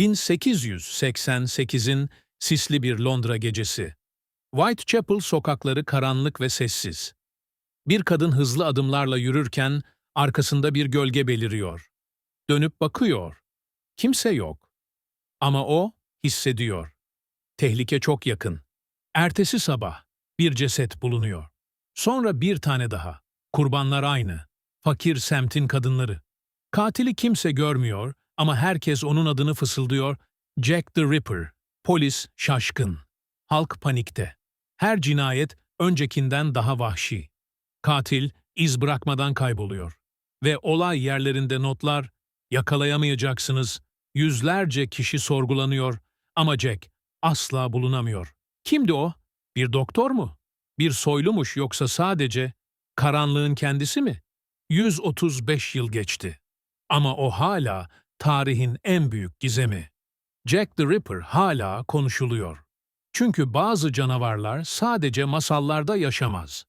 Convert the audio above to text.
1888'in sisli bir Londra gecesi. Whitechapel sokakları karanlık ve sessiz. Bir kadın hızlı adımlarla yürürken arkasında bir gölge beliriyor. Dönüp bakıyor. Kimse yok. Ama o hissediyor. Tehlike çok yakın. Ertesi sabah bir ceset bulunuyor. Sonra bir tane daha. Kurbanlar aynı. Fakir semtin kadınları. Katili kimse görmüyor ama herkes onun adını fısıldıyor. Jack the Ripper. Polis şaşkın. Halk panikte. Her cinayet öncekinden daha vahşi. Katil iz bırakmadan kayboluyor. Ve olay yerlerinde notlar, yakalayamayacaksınız, yüzlerce kişi sorgulanıyor ama Jack asla bulunamıyor. Kimdi o? Bir doktor mu? Bir soylumuş yoksa sadece karanlığın kendisi mi? 135 yıl geçti. Ama o hala tarihin en büyük gizemi. Jack the Ripper hala konuşuluyor. Çünkü bazı canavarlar sadece masallarda yaşamaz.